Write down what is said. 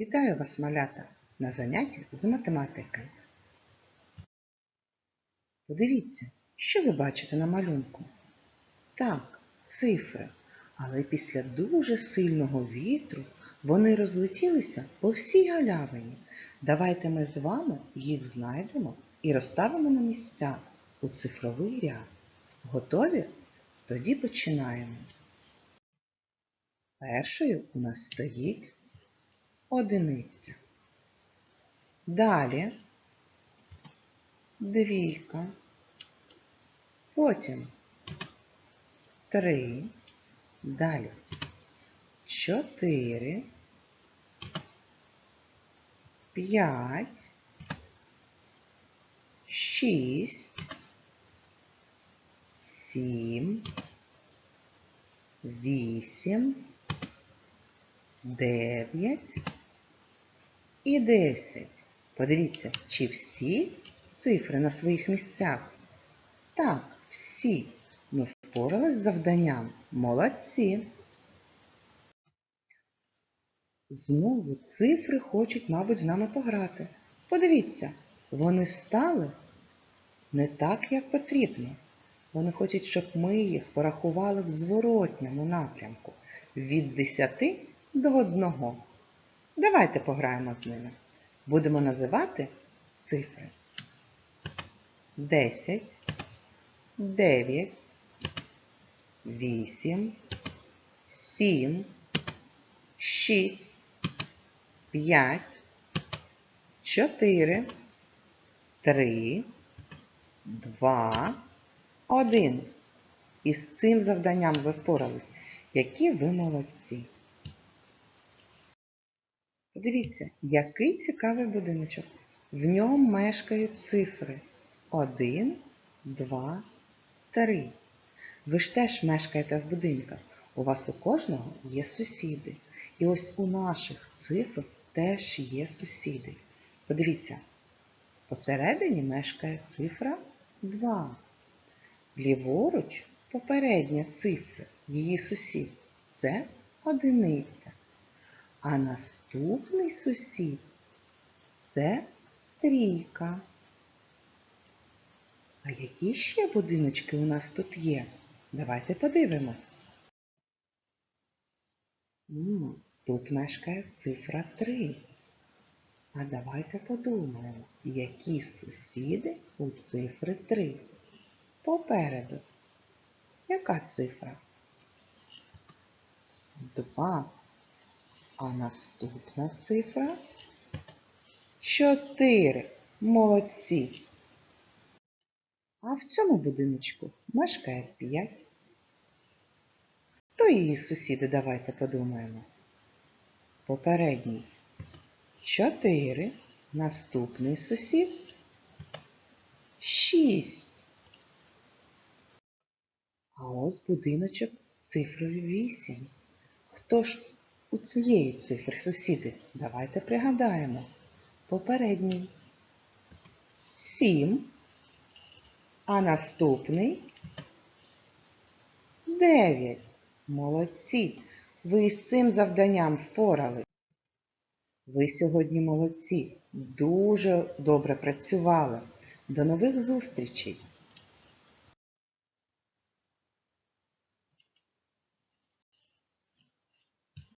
Вітаю вас, малята, на занятті з математики. Подивіться, що ви бачите на малюнку? Так, цифри, але після дуже сильного вітру вони розлетілися по всій галявині. Давайте ми з вами їх знайдемо і розставимо на місця у цифровий ряд. Готові? Тоді починаємо. Першою у нас стоїть одиниця. Далі двійка. Потім три. Далі чотири. П'ять. Шість. Сім. Вісім. Дев'ять і 10. Подивіться, чи всі цифри на своїх місцях? Так, всі. Ми впорались з завданням. Молодці. Знову цифри хочуть, мабуть, з нами пограти. Подивіться, вони стали не так, як потрібно. Вони хочуть, щоб ми їх порахували в зворотньому напрямку від 10 до 1. Давайте пограємо з ними. Будемо називати цифри. 10, 9, 8, 7, 6, 5, 4, 3, 2, 1. І з цим завданням ви впорались. Які ви молодці! Подивіться, який цікавий будиночок. В ньому мешкають цифри 1, 2, 3. Ви ж теж мешкаєте в будинках. У вас у кожного є сусіди. І ось у наших цифр теж є сусіди. Подивіться, посередині мешкає цифра 2. Ліворуч попередня цифра, її сусід це одиниця. А наступний сусід це трійка. А які ще будиночки у нас тут є? Давайте подивимось. Тут мешкає цифра 3. А давайте подумаємо, які сусіди у цифри 3. Попереду. Яка цифра? 2. А наступна цифра 4. Молодці. А в цьому будиночку мешкає 5. Хто її сусіди, давайте подумаємо. Попередній 4. Наступний сусід 6. А ось будиночок цифрою 8. Хто ж у цієї цифри сусіди? Давайте пригадаємо. Попередній 7. А наступний 9. Молодці. Ви з цим завданням впорались. Ви сьогодні молодці. Дуже добре працювали. До нових зустрічей!